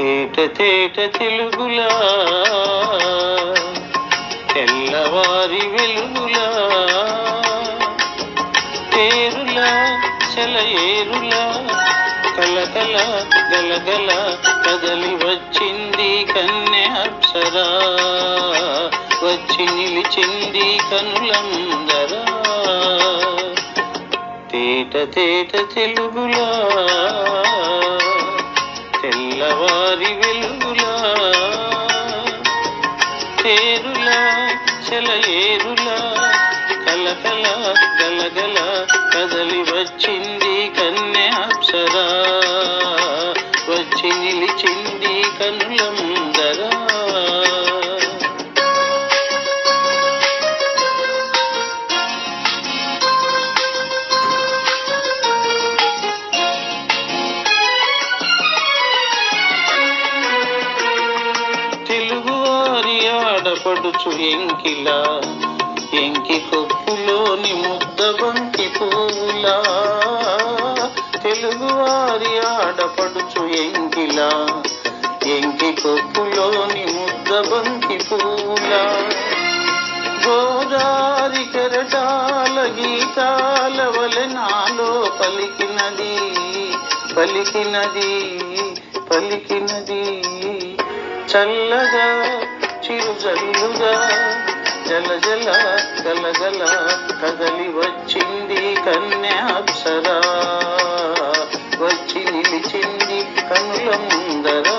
తేట తేట తెలుగులా తెల్లవారి వెలుగులా తేరులా సెలయేరులా కలకల గలగల కదలి వచ్చింది కన్నె అప్సరా వచ్చి నిలిచింది కనులందరా. తేట తేట తెలుగులా తెల్లవారి వెలుగులా తేరులా సెలయేరులా కలకల గలగల కదలి వచ్చింది. తెలుగువారి ఆడపడుచు ఎంకిలా. ఎంకి కొప్పులోని ముద్ద బంతి పువ్వులా తెలుగువారి ఆడపడుచు ఎంకిలా. ఎంకి కొప్పులోని ముద్ద బంతి పూలా. గోదారి కెరటాల గీతాల వలె నాలో పలికినది పలికినది పలికినది. చల్లగా చిరుజల్లుగా జల జల గలగల కదలి వచ్చింది కన్యాప్సరా వచ్చి నిలిచింది కనుల ముందరా.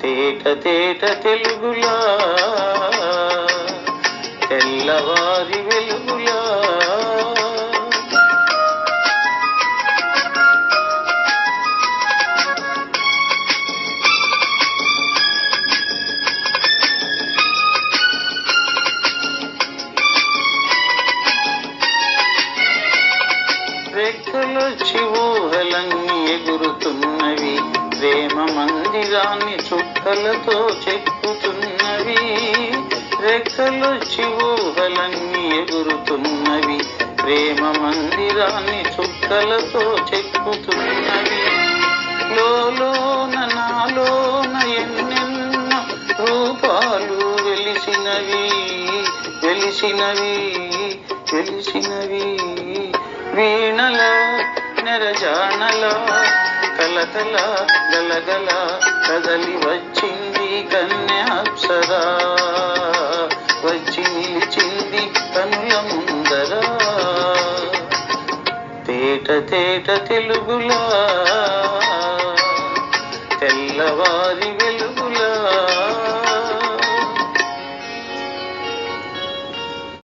తేట తేట తెలుగులా తెల్లవారి వెలుగు రెక్కలొచ్చి ఊహలన్నీ ఎగురుతున్నవి. ప్రేమ మందిరాన్ని చుక్కలతో చెక్కుతున్నవి. రెక్కలొచ్చి ఊహలన్నీ ఎగురుతున్నవి. ప్రేమ మందిరాన్ని చుక్కలతో చెక్కుతున్నవి. లోలోన నాలోన ఎన్నెన్న రూపాలు వెలిసినవి. వెలిసినవి వెలిసినవి. వీణల నెరజానల కలకల గలగల కదలి వచ్చింది కన్యాప్సర వచ్చి నిలిచింది కనుల ముందరా. తేట తేట తెలుగులా తెల్లవారి వెలు